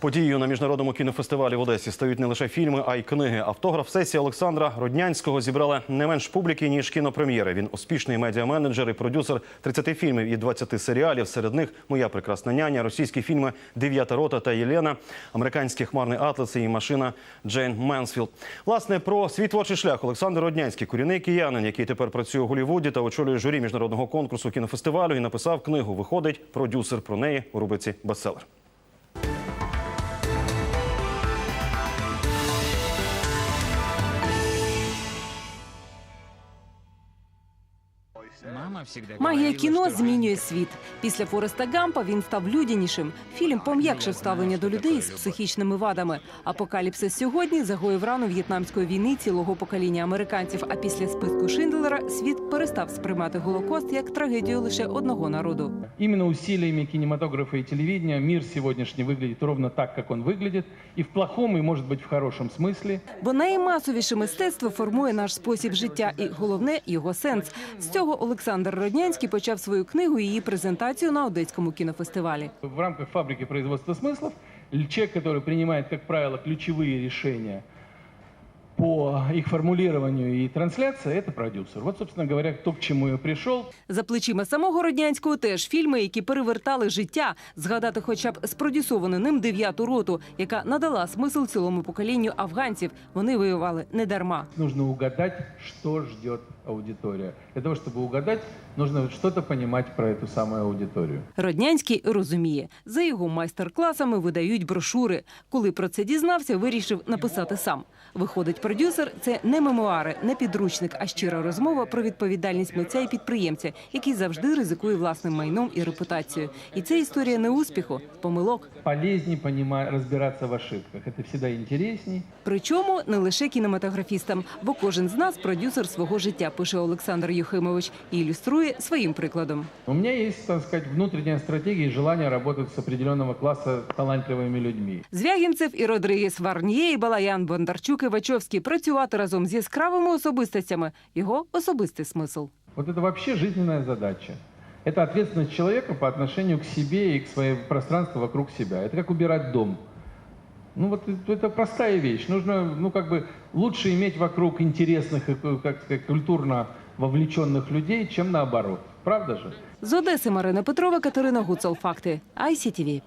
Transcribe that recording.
Подією на міжнародному кінофестивалі в Одесі стають не лише фільми, а й книги. Автограф-сесія Олександра Роднянського зібрала не менш публіки, ніж кінопрем'єри. Він успішний медіаменеджер і продюсер 30 фільмів і 20 серіалів. Серед них Моя прекрасна няня, російські фільми Дев'ята рота та Єлена, американський хмарний атлас і машина Джейн Менсфілд. Власне, про свій творчий шлях Олександр Роднянський, корінний киянин, який тепер працює у Голлівуді та очолює журі міжнародного конкурсу кінофестивалю, і написав книгу. Виходить продюсер про неї у рубриці «Бестселер». Магія говорила, кіно что змінює світ. Після Фореста Гампа він став людянішим. Фільм пом'якшив ставлення до людей з психічними вадами. Апокаліпсис сьогодні загоїв рану в'єтнамської війни цілого покоління американців. А після списку Шиндлера світ перестав сприймати Голокост як трагедію лише одного народу. Именно усилиями кинематографа и телевидения мир сегодняшний выглядит ровно так, как он выглядит, и в плохом, и, может быть, в хорошем смысле. Бо наймасовіше мистецтво формує наш спосіб життя, і головне його сенс. З цього Олександр Роднянський почав свою книгу і її презентацію на одеському кінофестивалі. В рамках фабрики производства смыслов человек, который принимает, как правило, ключевые решения по их формулированию и трансляции, это продюсер. Вот, собственно говоря, то, к чему я пришел. За плечима самого Роднянського теж фільми, які перевертали життя. Згадати хоча б спродюсовану ним дев'яту роту, яка надала смисл цілому поколінню афганців. Вони воювали не дарма. Нужно угадать, что ждет аудитория. Для того, чтобы угадать, нужно что-то понимать про эту самую аудиторию. Роднянський розуміє, за його майстер-класами видають брошури. Коли про це дізнався, вирішив написати сам. Виходить, продюсер це не мемуари, не підручник, а щира розмова про відповідальність митця і підприємця, який завжди ризикує власним майном і репутацією. І це історія не успіху, помилок. Полезнее понимать, разбираться в ошибках. Это всегда интересней. Причому не лише кінематографістам, бо кожен з нас продюсер свого життя, пише Олександр Юхимович, і ілюструє своїм прикладом. У меня есть, так сказать, внутренняя стратегия и желание работать с определенного класса талантливыми людьми. Звягінцев і Родригес Варніє, і Балаян Бондарчук і Вачовський працювати разом з яскравими особистостями його особистий смисл. Вот это вообще жизненная задача. Это ответственность человека по отношению к себе и к своему пространству вокруг себя. Это как убирать дом. Ну вот это- это простая вещь. Нужно, ну как бы, лучше иметь вокруг интересных и, как сказать, культурно вовлеченных людей, чем наоборот. Правда же? З Одеси Марина Петрова, Катерина Гуцал. Факти. ICTV.